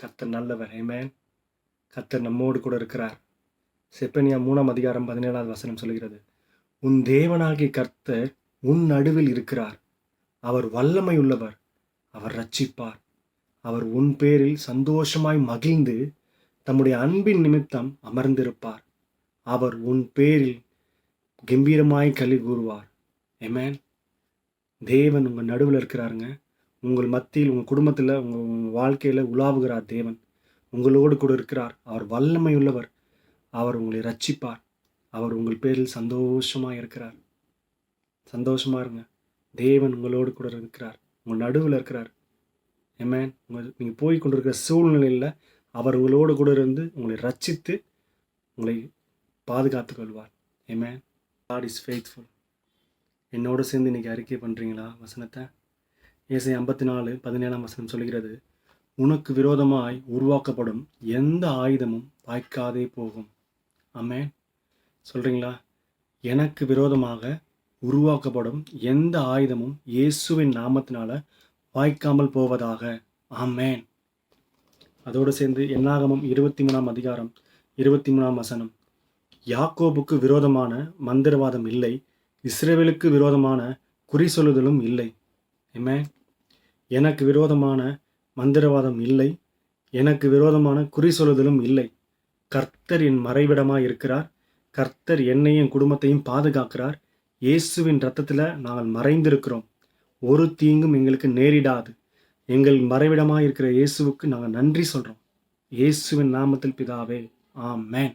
கர்த்தர் நல்லவர். ஏமேன் கர்த்தர் நம்மோடு கூட இருக்கிறார். செப்பனியா மூணாம் அதிகாரம் பதினேழாவது வசனம் சொல்கிறது உன் தேவனாகிய கர்த்தர் உன் நடுவில் இருக்கிறார். அவர் வல்லமை உள்ளவர். அவர் ரட்சிப்பார் அவர் உன் பேரில் சந்தோஷமாய் மகிழ்ந்து தம்முடைய அன்பின் நிமித்தம் அமர்ந்திருப்பார். அவர் உன் பேரில் கம்பீரமாய் கலி கூறுவார். ஏமேன் தேவன் உங்கள் நடுவில் இருக்கிறாருங்க. உங்கள் மத்தியில் உங்கள் குடும்பத்தில் உங்கள் உங்கள் வாழ்க்கையில் உலாவுகிறார் தேவன். உங்களோடு கூட இருக்கிறார். அவர் வல்லமை உள்ளவர் அவர் உங்களை ரட்சிப்பார். அவர் உங்கள் பேரில் சந்தோஷமாக இருக்கிறார். சந்தோஷமாக இருங்க. தேவன் உங்களோடு கூட இருக்கிறார். உங்கள் நடுவில் இருக்கிறார். ஏமேன் உங்கள் நீங்கள் போய் கொண்டிருக்கிற சூழ்நிலையில் அவர் உங்களோடு கூட இருந்து உங்களை ரட்சித்து உங்களை பாதுகாத்து கொள்வார். ஏமேன் காட் இஸ் ஃபெய்த்ஃபுல் என்னோடு சேர்ந்து இன்றைக்கி அறிக்கை பண்ணுறீங்களா வசனத்தை? ஏசை ஐம்பத்தி நாலு பதினேழாம் வசனம் சொல்கிறது உனக்கு விரோதமாய் உருவாக்கப்படும் எந்த ஆயுதமும் வாய்க்காதே போகும். ஆமென். சொல்கிறீங்களா எனக்கு விரோதமாக உருவாக்கப்படும் எந்த ஆயுதமும் இயேசுவின் நாமத்தினால வாய்க்காமல் போவதாக. ஆமேன். அதோடு சேர்ந்து என்னாகமும் இருபத்தி மூணாம் அதிகாரம் இருபத்தி மூணாம் வசனம் யாக்கோபுக்கு விரோதமான மந்திரவாதம் இல்லை இஸ்ரேவேலுக்கு விரோதமான குறி சொல்லுதலும் இல்லை. ஆமென். எனக்கு விரோதமான மந்திரவாதம் இல்லை. எனக்கு விரோதமான குறி சொல்லுதலும் இல்லை. கர்த்தர் என் மறைவிடமாக இருக்கிறார். கர்த்தர் என்னையும் குடும்பத்தையும் பாதுகாக்கிறார். இயேசுவின் ரத்தத்தில் நாங்கள் மறைந்திருக்கிறோம். ஒரு தீங்கும் எங்களுக்கு நேரிடாது. எங்கள் மறைவிடமாக இருக்கிற இயேசுவுக்கு நாங்கள் நன்றி சொல்கிறோம் இயேசுவின் நாமத்தில் பிதாவே ஆ மேன்